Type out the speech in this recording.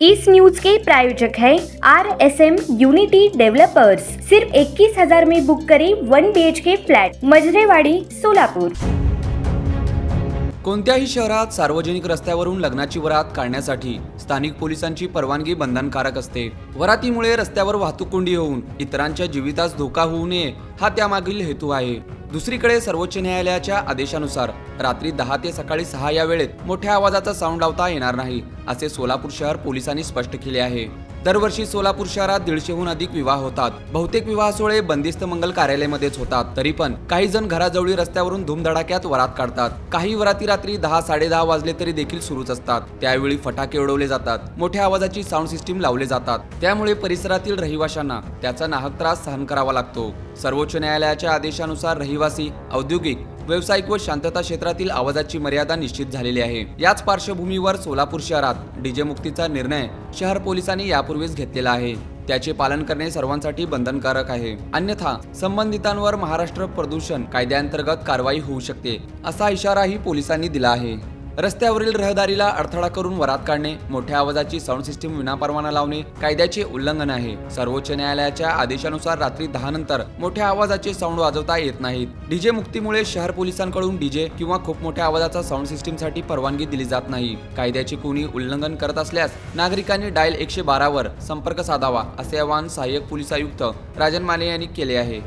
इस news के प्रायोजक है R S M unity developers सिर्फ इक्कीस हजार में बुक करें one B H K flat Majrewadi Solapur. कोणत्याही शहरात सार्वजनिक रस्त्यावरून लग्नाची वरात काढण्यासाठी स्थानिक पोलिसांची परवानगी बंधनकारक असते. वरातीमुळे रस्त्यावर वाहतूक कोंडी होऊन इतरांच्या जीवितास धोका होऊ नये हा त्यामागील हेतू आहे. दुसरीकडे सर्वोच्च न्यायालयाच्या आदेशानुसार रात्री दहा ते सकाळी सहा या वेळेत मोठ्या आवाजाचा साऊंड लावता येणार नाही असे सोलापूर शहर पोलिसांनी स्पष्ट केले आहे. दरवर्षी सोलापूर शहरात दीडशेहून अधिक विवाह होतात. बहुतेक विवाह सोहळे बंदिस्त मंगल कार्यालयामध्येच होतात. तरी पण काही जण घराजवळी रस्त्यावरून धूमधडाक्यात वरात काढतात. काही वराती रात्री दहा साडेदहा वाजले तरी देखील सुरूच असतात. त्यावेळी फटाके उडवले जातात. मोठ्या आवाजाची साऊंड सिस्टीम लावले जातात. त्यामुळे परिसरातील रहिवाशांना त्याचा नाहक त्रास सहन करावा लागतो. सर्वोच्च न्यायालयाच्या आदेशानुसार रहिवासी औद्योगिक व्यावसायिक व शांतता क्षेत्रातील आवाजाची मर्यादा निश्चित झालेली आहे. याच पार्श्वभूमीवर सोलापूर शहरात डीजे मुक्तीचा निर्णय शहर पोलिसांनी यापूर्वीच घेतलेला आहे. त्याचे पालन करणे सर्वांसाठी बंधनकारक आहे. अन्यथा संबंधितांवर महाराष्ट्र प्रदूषण कायद्याअंतर्गत कारवाई होऊ शकते असा इशाराही पोलिसांनी दिला आहे. रस्त्यावरील रहदारीला अडथळा करून वरात काढणे मोठ्या आवाजाची साऊंड सिस्टीम विनापरवाना लावणे कायद्याचे उल्लंघन आहे. सर्वोच्च न्यायालयाच्या आदेशानुसार रात्री दहा नंतर मोठ्या आवाजाचे साऊंड वाजवता येत नाहीत. डीजे मुक्तीमुळे शहर पोलिसांकडून डीजे किंवा खूप मोठ्या आवाजाचा साऊंड सिस्टीमसाठी परवानगी दिली जात नाही. कायद्याचे कोणी उल्लंघन करत असल्यास नागरिकांनी डायल एकशे बारावर संपर्क साधावा असे आवाहन सहाय्यक पोलीस आयुक्त राजन माने यांनी केले आहे.